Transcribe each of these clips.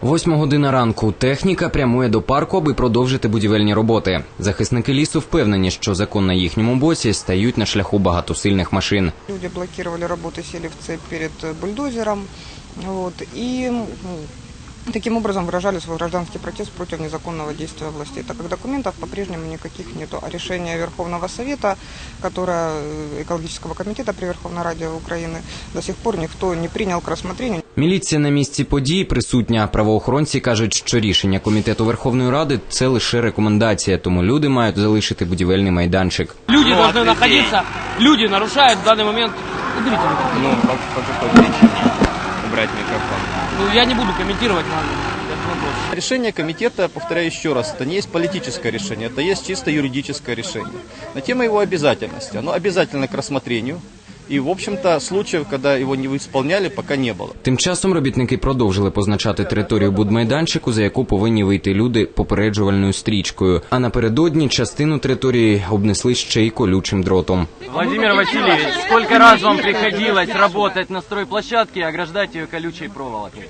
Восьма година ранку. Техніка прямує до парку, аби продовжити будівельні роботи. Захисники лісу впевнені, що закон на їхньому боці стають на шляху багатосильних машин. Люди блокували роботи сели в перед бульдозером. і м, таким образом выражали свой гражданский протест против незаконного действия властей, так как документов по-прежнему никаких нету. А решение Верховного Совета, которое, э, экологического комитета при Верховной Раде Украины, до сих пор никто не принял к рассмотрению. Міліція на місці події присутня. Правоохоронці кажуть, що рішення комітету Верховної Ради це лише рекомендація, тому люди мають залишити будівельний майданчик. Люди должны находиться, люди нарушают в данный момент. Уберите микрофон. Ну, по, по какой причине убрать микрофон? Ну, я не буду комментировать этот. Решение комитета, повторяю еще раз, это не есть политическое решение, это есть чисто юридическое решение. На тему его обязательности. Оно обязательно к рассмотрению. И, в общем-то, случаев, когда его не исполняли, пока не было. Тим часом робітники продовжили позначати територію будмайданчику, за яку повинні вийти люди попереджувальною стрічкою. А напередодні частину території обнесли ще й колючим дротом. Владимир Васильевич, сколько раз вам приходилось работать на стройплощадке и ограждать ее колючей проволокой?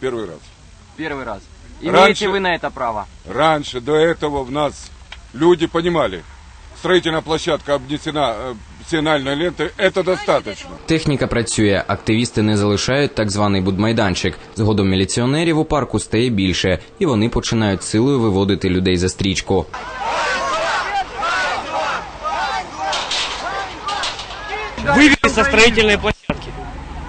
Первый раз. Первый раз. Раньше- Имеете вы на это право? Раньше, до этого в нас люди понимали, строительная площадка обнесена э, сигнальной лентой, это достаточно. Техніка працює, активісти не залишають так званий будмайданчик. Згодом міліціонерів у парку стає більше, і вони починають силою виводити людей за стрічку. Вывели со строительной площадки.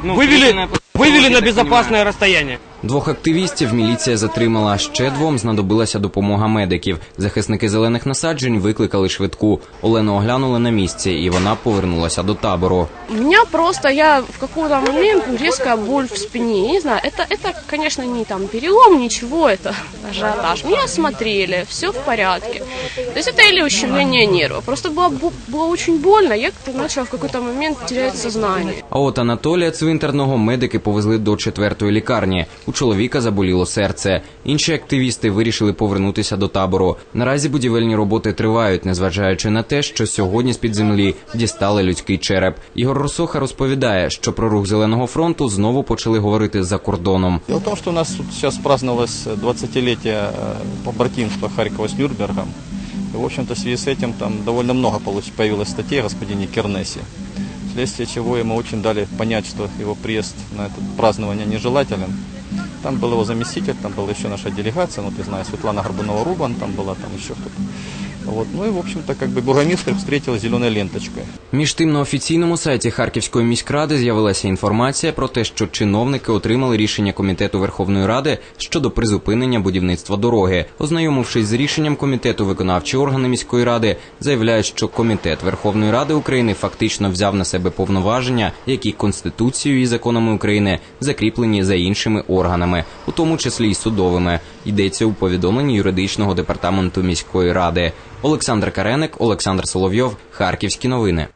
Ну, Вывели, строительная площадка, вывели я на так безопасное расстояние. Двох активістів міліція затримала. Ще двом знадобилася допомога медиків. Захисники зелених насаджень викликали швидку. Олену оглянули на місці, і вона повернулася до табору. У меня просто, я в какой-то момент резкая боль в спине. Я не знаю, это, это, конечно, не там перелом, ничего, это ажиотаж. Меня осмотрели, все в порядке. То есть это или ущемление нерва. Просто было, бу- было очень больно, я как-то начала в какой-то момент терять сознание. А от Анатолія Цвинтарного медики повезли до четвертої лікарні. У чоловіка заболіло серце. Інші активісти вирішили повернутися до табору. Наразі будівельні роботи тривають, незважаючи на те, що сьогодні з під землі дістали людський череп. Ігор Росоха розповідає, що про рух зеленого фронту знову почали говорити за кордоном. Дело в том, что у нас тут сейчас праздновалось 20-летие э, побратимства Харькова с Нюрнбергом. И, в общем-то, в связи с этим там довольно много получ- появилось статей о господине Кернесе. Вследствие чего ему очень дали понять, что его приезд на это празднование нежелателен. Там был его заместитель, там была еще наша делегация, ну, ты знаешь, Светлана Горбунова-Рубан, там была, там еще кто-то. Вот. Ну и, в общем-то, как бы бургомистр встретил зеленой ленточкой. Між тим на офіційному сайті Харківської міськради з'явилася інформація про те, що чиновники отримали рішення комітету Верховної Ради щодо призупинення будівництва дороги. Ознайомившись з рішенням комітету, виконавчі органи міської ради заявляють, що комітет Верховної Ради України фактично взяв на себе повноваження, які конституцією і законами України закріплені за іншими органами, у тому числі й судовими. Йдеться у повідомленні юридичного департаменту міської ради. Олександр Кареник, Олександр Соловйов, Харківські новини.